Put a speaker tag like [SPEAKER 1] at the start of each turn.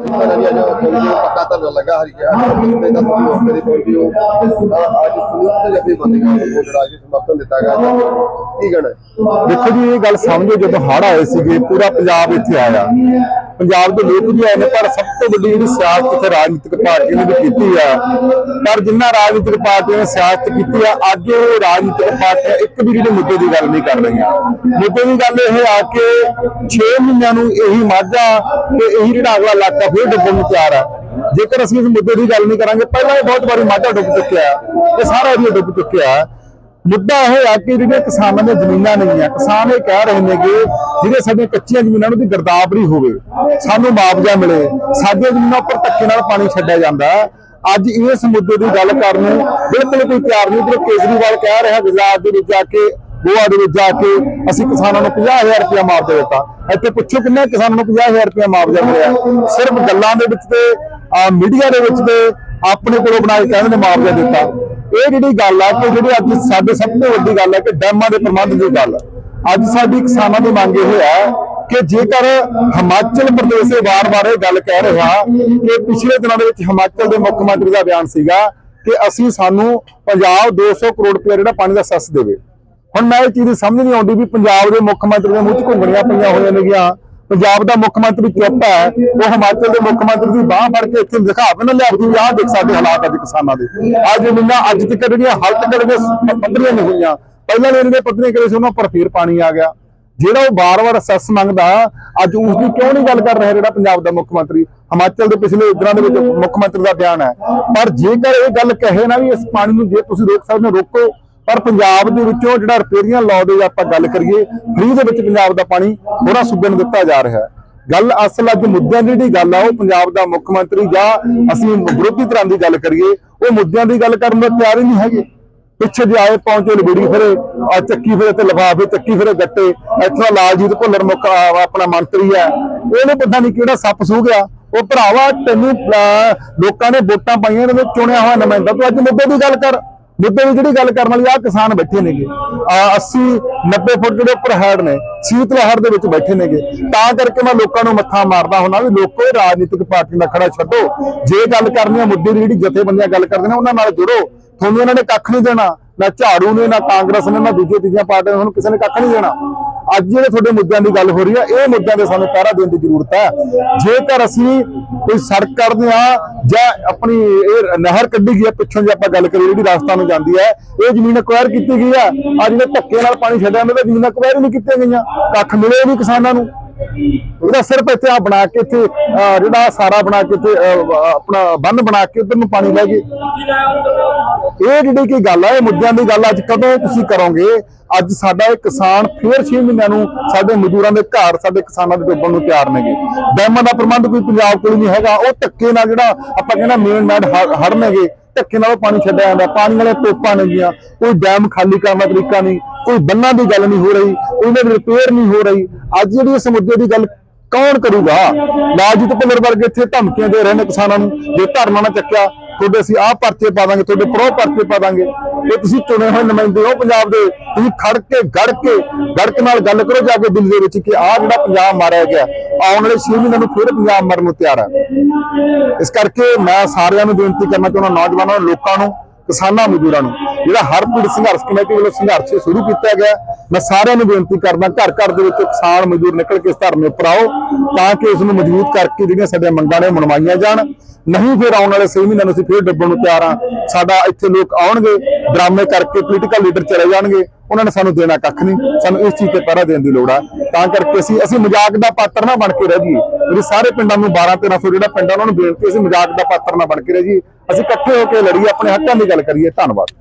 [SPEAKER 1] ਮੇਰਾ ਜੀ ਲੱਗਾ ਹਰੀਆ ਤੇ ਦਾ ਤੁਸੀਂ ਮੌਕੇ ਦੀ ਪਹੁੰਚੀ ਹੋ ਤਾਂ ਅੱਜ ਸੰਯੁਕਤ ਜਥੇਬੰਦੀਆਂ ਨੂੰ ਜਿਹੜਾ ਅੱਜ ਸਮਰਥਨ ਦਿੱਤਾ ਗਿਆ ਕੀ ਕਹਿਣਾ
[SPEAKER 2] ਦੇਖੋ ਜੀ, ਇਹ ਗੱਲ ਸਮਝੋ, ਜਦੋਂ ਹੜ੍ਹ ਆਏ ਸੀਗੇ, ਪੂਰਾ ਪੰਜਾਬ ਇੱਥੇ ਆਇਆ। ਪੰਜਾਬ ਦੇ ਲੋਕ ਵੀ ਆਏ ਨੇ, ਪਰ ਸਭ ਤੋਂ ਵੱਡੀ ਜਿਹੜੀ ਸਿਆਸਤ ਇੱਥੇ ਰਾਜਨੀਤਿਕ ਪਾਰਟੀਆਂ ਨੇ ਵੀ ਕੀਤੀ ਆ। ਪਰ ਜਿੰਨਾ ਰਾਜਨੀਤਿਕ ਪਾਰਟੀਆਂ ਨੇ ਸਿਆਸਤ ਕੀਤੀ ਆ, ਅੱਜ ਉਹ ਰਾਜਨੀਤਿਕ ਪਾਰਟੀਆਂ ਇੱਕ ਵੀ ਜਿਹੜੇ ਮੁੱਦੇ ਦੀ ਗੱਲ ਨਹੀਂ ਕਰ ਰਹੀਆਂ। ਮੁੱਦੇ ਦੀ ਗੱਲ ਇਹ ਆ ਕਿ 6 ਮਹੀਨਿਆਂ ਨੂੰ ਇਹੀ ਮਾਝਾ ਤੇ ਇਹੀ ਜਿਹੜਾ ਅਗਲਾ ਇਲਾਕਾ ਫਿਰ ਡੁੱਬਣ ਨੂੰ ਤਿਆਰ ਆ। ਜੇਕਰ ਅਸੀਂ ਇਸ ਮੁੱਦੇ ਦੀ ਗੱਲ ਨਹੀਂ ਕਰਾਂਗੇ, ਪਹਿਲਾਂ ਇਹ ਬਹੁਤ ਵਾਰੀ ਮਾਝਾ ਡੁੱਬ ਚੁੱਕਿਆ। ਇਹ ਸਾਰਾ ਏਰੀਆ ਡੁੱਬ ਚੁੱਕਿਆ। ਮੁੱਦਾ ਇਹ ਆ ਕਿ ਜਿਹੜੇ ਕਿਸਾਨਾਂ ਦੀਆਂ ਜ਼ਮੀਨਾਂ ਨਹੀਂ ਆ ਕਿਸਾਨ ਇਹ ਕਹਿ ਰਹੇ ਨੇ ਕਿ ਜਿਹੜੇ ਸਾਡੀਆਂ ਕੱਚੀਆਂ ਜ਼ਮੀਨਾਂ ਨੂੰ ਦੀ ਗਰਦਾਵਰੀ ਹੋਵੇ, ਸਾਨੂੰ ਮੁਆਵਜ਼ਾ ਮਿਲੇ, ਸਾਡੀਆਂ ਜ਼ਮੀਨਾਂ ਉੱਪਰ ਧੱਕੇ ਨਾਲ ਪਾਣੀ ਛੱਡਿਆ ਜਾਂਦਾ ਅੱਜ ਇਸ ਮੁੱਦੇ ਦੀ ਗੱਲ ਕਰਨ ਨੂੰ ਬਿਲਕੁਲ ਕੋਈ ਤਿਆਰ ਨਹੀਂ ਕਿ ਕੇਜਰੀਵਾਲ ਕਹਿ ਰਿਹਾ ਗੁਜਰਾਤ ਦੇ ਵਿੱਚ ਜਾ ਕੇ, ਗੋਆ ਦੇ ਵਿੱਚ ਜਾ ਕੇ ਅਸੀਂ ਕਿਸਾਨਾਂ ਨੂੰ 50000 ਰੁਪਇਆ ਮੁਆਵਜ਼ਾ ਦਿੱਤਾ। ਇੱਥੇ ਪੁੱਛੋ ਕਿੰਨੇ ਕਿਸਾਨਾਂ ਨੂੰ 50000 ਰੁਪਇਆ ਮੁਆਵਜ਼ਾ ਮਿਲਿਆ। ਸਿਰਫ ਗੱਲਾਂ ਦੇ ਵਿੱਚ ਤੇ ਮੀਡੀਆ ਦੇ ਵਿੱਚ ਤੇ ਆਪਣੇ ਕੋਲੋਂ ਬਣਾ ਕੇ ਕਹਿੰਦੇ ਨੇ ਮੁਆਵਜ਼ਾ ਦਿੱਤਾ। ਇਹ ਜਿਹੜੀ ਗੱਲ ਆ ਕਿ ਜਿਹੜੀ ਅੱਜ ਸਾਡੇ ਸਭ ਤੋਂ ਵੱਡੀ ਗੱਲ ਹੈ ਕਿ ਡੈਮਾਂ ਦੇ ਪ੍ਰਬੰਧ ਦੀ ਗੱਲ ਅੱਜ ਸਾਡੀ ਕਿਸਾਨਾਂ ਦੀ ਮੰਗ ਇਹ ਹੈ ਕਿ ਜੇਕਰ ਹਿਮਾਚਲ ਪ੍ਰਦੇਸ਼ ਇਹ ਵਾਰ-ਵਾਰ ਇਹ ਗੱਲ ਕਹਿ ਰਿਹਾ ਕਿ ਪਿਛਲੇ ਦਿਨਾਂ ਦੇ ਵਿੱਚ ਹਿਮਾਚਲ ਦੇ ਮੁੱਖ ਮੰਤਰੀ ਦਾ ਬਿਆਨ ਸੀਗਾ ਕਿ ਅਸੀਂ ਸਾਨੂੰ ਪੰਜਾਬ 200 ਕਰੋੜ ਰੁਪਏ ਜਿਹੜਾ ਪਾਣੀ ਦਾ ਸੱਸ ਦੇਵੇ। ਹੁਣ ਮੈਂ ਇਹ ਚੀਜ਼ ਸਮਝ ਨਹੀਂ ਆਉਂਦੀ ਵੀ ਪੰਜਾਬ ਦੇ ਮੁੱਖ ਮੰਤਰੀ ਦੇ ਮੂੰਹ 'ਚ ਘੁੰਗਣੀਆਂ ਪਈਆਂ ਹੋਈਆਂ ਨੇਗੀਆਂ। ਪੰਜਾਬ ਦਾ ਮੁੱਖ ਮੰਤਰੀ ਚੁੱਪ ਹੈ? ਉਹ ਹਿਮਾਚਲ ਦੇ ਮੁੱਖ ਮੰਤਰੀ ਦੀ ਬਾਹ ਫੜ ਕੇ ਇੱਥੇ ਦਿਖਾਵੇ ਨਾ ਲਿਆ ਵੀ ਆਹ ਦੇਖ ਸਾਡੇ ਹਾਲਾਤ ਅੱਜ ਕਿਸਾਨਾਂ ਦੇ। ਅੱਜ ਜ਼ਮੀਨਾਂ ਅੱਜ ਤੱਕ ਜਿਹੜੀਆਂ ਹਾਲਤ ਕਰਕੇ ਪੱਧਰੀਆਂ ਨਹੀਂ ਹੋਈਆਂ। ਪਹਿਲਾਂ ਦੇ ਜਿਹੜੇ ਪੱਧਰੀਆਂ ਕਰੇ ਸੀ, ਉਹਨਾਂ ਪਰ ਫੇਰ ਪਾਣੀ ਆ ਗਿਆ। ਜਿਹੜਾ ਉਹ ਬਾਰ-ਬਾਰ ਅਸੈਸ ਮੰਗਦਾ, ਅੱਜ ਉਸ ਦੀ ਕਿਉਂ ਨਹੀਂ ਗੱਲ ਕਰ ਰਿਹਾ ਜਿਹੜਾ ਪੰਜਾਬ ਦਾ ਮੁੱਖ ਮੰਤਰੀ? ਹਿਮਾਚਲ ਦੇ ਪਿਛਲੇ ਦਿਨਾਂ ਦੇ ਵਿੱਚ ਮੁੱਖ ਮੰਤਰੀ ਦਾ ਬਿਆਨ ਹੈ। ਪਰ ਜੇਕਰ ਇਹ ਗੱਲ ਕਹੇ ਨਾ ਵੀ ਇਸ ਪਾਣੀ ਨੂੰ ਜੇ ਤੁਸੀਂ ਰੋਕ ਸਕਦੇ ਹੋ, ਰੋਕੋ। ਪਰ ਪੰਜਾਬ ਦੇ ਵਿੱਚੋਂ ਜਿਹੜਾ ਰਿਪੇਰੀਆਂ ਲਾਅ ਦੇ ਆਪਾਂ ਗੱਲ ਕਰੀਏ ਫ੍ਰੀ ਦੇ ਵਿੱਚ ਪੰਜਾਬ ਦਾ ਪਾਣੀ ਹੋਰਾਂ ਸੂਬਿਆਂ ਨੂੰ ਦਿੱਤਾ ਜਾ ਰਿਹਾ ਹੈ। ਗੱਲ ਅਸਲ ਅੱਜ ਮੁੱਦਿਆਂ ਦੀ ਜਿਹੜੀ ਗੱਲ ਆ, ਉਹ ਪੰਜਾਬ ਦਾ ਮੁੱਖ ਮੰਤਰੀ ਜਾਂ ਅਸੀਂ ਵਿਰੋਧੀ ਧਿਰਾਂ ਦੀ ਗੱਲ ਕਰੀਏ, ਉਹ ਮੁੱਦਿਆਂ ਦੀ ਗੱਲ ਕਰਨ ਦਾ ਤਿਆਰ ਹੀ ਨਹੀਂ ਹੈਗੇ। ਪਿੱਛੇ ਜੇ ਆਏ ਪਹੁੰਚੇ ਲਬੜੀ ਫਿਰੇ, ਆ ਚੱਕੀ ਫਿਰੇ ਤੇ ਲਿਫਾਫੇ, ਚੱਕੀ ਫਿਰੇ ਗੱਟੇ, ਇੱਥੋਂ ਲਾਲਜੀਤ ਭੁੱਲਰ ਮੁੱਖ ਆਪਣਾ ਮੰਤਰੀ ਹੈ। ਉਹਨੇ ਪਤਾ ਨਹੀਂ ਕਿਹੜਾ ਸੱਪ ਸੂ ਗਿਆ। ਉਹ ਭਰਾਵਾ ਤੈਨੂੰ ਲੋਕਾਂ ਨੇ ਵੋਟਾਂ ਪਾਈਆਂ ਇਹਨਾਂ ਦੇ ਚੁਣਿਆ ਹੋਇਆ ਨੁਮਾਇੰਦਾ, ਤੂੰ ਅੱਜ ਮੁੱਦੇ ਦੀ ਗੱਲ ਕਰ। ਮੁੱਦੇ ਦੀ ਜਿਹੜੀ ਗੱਲ ਕਰਨ ਵਾਲੀ ਆ ਕਿਸਾਨ ਬੈਠੇ ਨੇਗੇ। ਆ 80 90 ਫੁੱਟ ਜਿਹੜੇ ਉੱਪਰ ਹੈਡ ਨੇ ਸੀਤ ਲਹਿਰ ਦੇ ਵਿੱਚ ਬੈਠੇ ਨੇਗੇ। ਤਾਂ ਕਰਕੇ ਮੈਂ ਲੋਕਾਂ ਨੂੰ ਮੱਥਾ ਮਾਰਦਾ ਹੁੰਦਾ ਵੀ ਲੋਕੋ, ਰਾਜਨੀਤਿਕ ਪਾਰਟੀ ਦਾ ਖੜਾ ਛੱਡੋ। ਜੇ ਗੱਲ ਕਰਨੀ ਆ ਮੁੱਦੇ ਦੀ, ਜਿਹੜੀ ਜਥੇਬੰਦੀਆਂ ਗੱਲ ਕਰਦੇ ਨੇ, ਉਹਨਾਂ ਨਾਲ ਜੁੜੋ। ਤੁਹਾਨੂੰ ਉਹਨਾਂ ਨੇ ਕੱਖ ਨਹੀਂ ਦੇਣਾ, ਨਾ ਝਾੜੂ ਨੇ, ਨਾ ਕਾਂਗਰਸ ਨੇ, ਨਾ ਦੂਜੀਆਂ ਤੀਜੀਆਂ ਪਾਰਟੀਆਂ ਨੇ, ਤੁਹਾਨੂੰ ਕਿਸੇ ਨੇ ਕੱਖ ਨਹੀਂ ਦੇਣਾ। ਅੱਜ ਜਿਹੜੇ ਤੁਹਾਡੇ ਮੁੱਦਿਆਂ ਦੀ ਗੱਲ ਹੋ ਰਹੀ ਹੈ ਇਹ ਮੁੱਦਿਆਂ ਦੇ ਸਾਨੂੰ ਪਹਿਰਾ ਦੇਣ ਦੀ ਜ਼ਰੂਰਤ ਹੈ। ਜੇਕਰ ਅਸੀਂ ਕੋਈ ਸੜਕ ਕਰਦੇ ਆ ਜਾਂ ਆਪਣੀ ਇਹ ਨਹਿਰ ਕੱਢੀ ਗਈ ਹੈ, ਪਿੱਛੋਂ ਜੇ ਆਪਾਂ ਗੱਲ ਕਰੀਏ ਜਿਹੜੀ ਰਾਜਸਥਾਨ ਨੂੰ ਜਾਂਦੀ ਹੈ। ਇਹ ਜ਼ਮੀਨ ਅਕਵਾਇਰ ਕੀਤੀ ਗਈ ਆ ਆ ਜਿਹੜੇ ਧੱਕੇ ਨਾਲ ਪਾਣੀ ਛੱਡਿਆ ਜਾਂਦਾ ਤਾਂ ਜ਼ਮੀਨ ਅਕਵਾਇਰ ਨਹੀਂ ਕੀਤੀਆਂ ਗਈਆਂ। ਕੱਖ ਮਿਲੇ ਨਹੀਂ ਕਿਸਾਨਾਂ ਨੂੰ। ਉਹਦਾ ਸਿਰਫ ਇੱਥੇ ਆ ਬਣਾ ਕੇ ਇੱਥੇ, ਅਹ ਜਿਹੜਾ ਸਾਰਾ ਬਣਾ ਕੇ ਇੱਥੇ ਆਪਣਾ ਬੰਨ ਬਣਾ ਕੇ ਉਧਰ ਨੂੰ ਪਾਣੀ ਲੈ ਗਏ। ਇਹ ਜਿਹੜੀ ਕੀ ਗੱਲ ਆ, ਇਹ ਮੁੱਦਿਆਂ ਦੀ ਗੱਲ ਅੱਜ ਕਦੋਂ ਤੁਸੀਂ ਕਰੋਗੇ? ਅੱਜ ਸਾਡਾ ਇਹ ਕਿਸਾਨ ਫੇਰ 6 ਮਹੀਨਿਆਂ ਨੂੰ ਸਾਡੇ ਮਜ਼ਦੂਰਾਂ ਦੇ ਘਰ, ਸਾਡੇ ਕਿਸਾਨਾਂ ਦੇ ਡੁੱਬਣ ਨੂੰ ਤਿਆਰ ਨੇਗੇ। ਡੈਮਾਂ ਦਾ ਪ੍ਰਬੰਧ ਕੋਈ ਪੰਜਾਬ ਕੋਲ ਨਹੀਂ ਹੈਗਾ। ਉਹ ਧੱਕੇ ਨਾਲ ਜਿਹੜਾ ਆਪਾਂ ਕਹਿੰਦਾ ਮੇਨ ਮੈਡ ਹੜ ਨੇਗੇ, ਧੱਕੇ ਨਾਲ ਉਹ ਪਾਣੀ ਛੱਡਿਆ ਜਾਂਦਾ। ਪਾਣੀ ਵਾਲੇ ਟੋਪਾਂ ਨੇਗੀਆਂ ਕੋਈ ਡੈਮ ਖਾਲੀ ਕਰਨ ਦਾ ਤਰੀਕਾ ਨਹੀਂ। ਕੋਈ ਬੰਨਾਂ ਦੀ ਗੱਲ ਨਹੀਂ ਹੋ ਰਹੀ। ਉਹਨਾਂ ਦੀ ਰਿਪੇਅਰ ਨਹੀਂ ਹੋ ਰਹੀ। ਅੱਜ ਜਿਹੜੀ ਇਸ ਮੁੱਦੇ ਦੀ ਗੱਲ ਕੌਣ ਕਰੂਗਾ? ਲਾਜੀਤ ਭੁੱਲਰ ਵਰਗੇ ਇੱਥੇ ਧਮਕੀਆਂ ਦੇ ਰਹੇ ਨੇ ਕਿਸਾਨਾਂ ਨੂੰ। ਜੇ ਧਰਨਾ ਨਾ ਚੱਕਿਆ ਤੁਹਾਡੇ ਅਸੀਂ ਆਹ ਪਰਚੇ ਪਾ ਦਾਂਗੇ, ਤੁਹਾਡੇ ਪ੍ਰੋ ਪਰਚੇ ਪਾ ਦਾਂਗੇ। ਇਹ ਤੁਸੀਂ ਚੁਣੇ ਹੋਏ ਨੁਮਾਇੰਦੇ ਹੋ ਪੰਜਾਬ ਦੇ। ਤੁਸੀਂ ਖੜ ਕੇ, ਗੜ ਕੇ ਗੜਕ ਨਾਲ ਗੱਲ ਕਰੋ ਜਾ ਕੇ ਦਿੱਲੀ ਦੇ ਵਿੱਚ ਕਿ ਆਹ ਜਿਹੜਾ ਪੰਜਾਬ ਮਾਰਿਆ ਗਿਆ, ਆਉਣ ਵਾਲੇ 6 ਮਹੀਨਿਆਂ ਨੂੰ ਫਿਰ ਪੰਜਾਬ ਮਰਨ ਨੂੰ ਤਿਆਰ ਹੈ ਇਸ ਕਰਕੇ ਮੈਂ ਸਾਰਿਆਂ ਨੂੰ ਬੇਨਤੀ ਕਰਨਾ ਚਾਹੁੰਦਾ, ਨੌਜਵਾਨਾਂ ਨੂੰ, ਲੋਕਾਂ ਨੂੰ, ਕਿਸਾਨਾਂ ਮਜ਼ਦੂਰਾਂ ਨੂੰ, ਜਿਹੜਾ ਹਰ ਪੀੜ ਸੰਘਰਸ਼ ਕਮੇਟੀ ਵੱਲੋਂ ਸੰਘਰਸ਼ ਸ਼ੁਰੂ ਕੀਤਾ ਗਿਆ, ਮੈਂ ਸਾਰਿਆਂ ਨੂੰ ਬੇਨਤੀ ਕਰਦਾ, ਘਰ ਘਰ ਦੇ ਵਿੱਚ ਕਿਸਾਨ ਮਜ਼ਦੂਰ ਨਿਕਲ ਕੇ ਇਸ ਧਰਨੇ ਉੱਪਰ ਆਓ, ਤਾਂ ਕਿ ਇਸ ਨੂੰ ਮਜ਼ਬੂਤ ਕਰਕੇ ਜਿਹੜੀਆਂ ਸਾਡੀਆਂ ਮੰਗਾਂ ਨੇ ਮਨਵਾਈਆਂ ਜਾਣ। ਨਹੀਂ ਫਿਰ ਆਉਣ ਵਾਲੇ 6 ਮਹੀਨਿਆਂ ਨੂੰ ਅਸੀਂ ਫਿਰ ਡੱਬਣ ਨੂੰ ਤਿਆਰ ਹਾਂ। ਸਾਡਾ ਇੱਥੇ ਲੋਕ ਆਉਣਗੇ, ਡਰਾਮੇ ਕਰਕੇ ਪੋਲੀਟੀਕਲ ਲੀਡਰ ਚਲੇ ਜਾਣਗੇ। ਉਹਨਾਂ ਨੇ ਸਾਨੂੰ ਦੇਣਾ ਕੱਖ ਨਹੀਂ, ਸਾਨੂੰ ਇਸ ਚੀਜ਼ ਤੇ ਪਹਿਰਾ ਦੇਣ ਦੀ ਲੋੜ ਆ। ਤਾਂ ਕਰਕੇ ਅਸੀਂ ਅਸੀਂ ਮਜ਼ਾਕ ਦਾ ਪਾਤਰ ਨਾ ਬਣ ਕੇ ਰਹਿ ਜਾਈਏ। ਮੇਰੇ ਸਾਰੇ ਪਿੰਡਾਂ ਨੂੰ 12 1300 ਜਿਹੜਾ ਪਿੰਡ ਆ, ਉਹਨਾਂ ਨੂੰ ਬੇਨਤੀ ਅਸੀਂ ਮਜ਼ਾਕ ਦਾ ਪਾਤਰ ਨਾ ਬਣ ਕੇ ਰਹਿ ਜਾਈਏ। ਅਸੀਂ ਇਕੱਠੇ ਹੋ ਕੇ ਲੜੀਏ, ਆਪਣੇ ਹੱਕਾਂ ਦੀ ਗੱਲ ਕਰੀਏ। ਧੰਨਵਾਦ।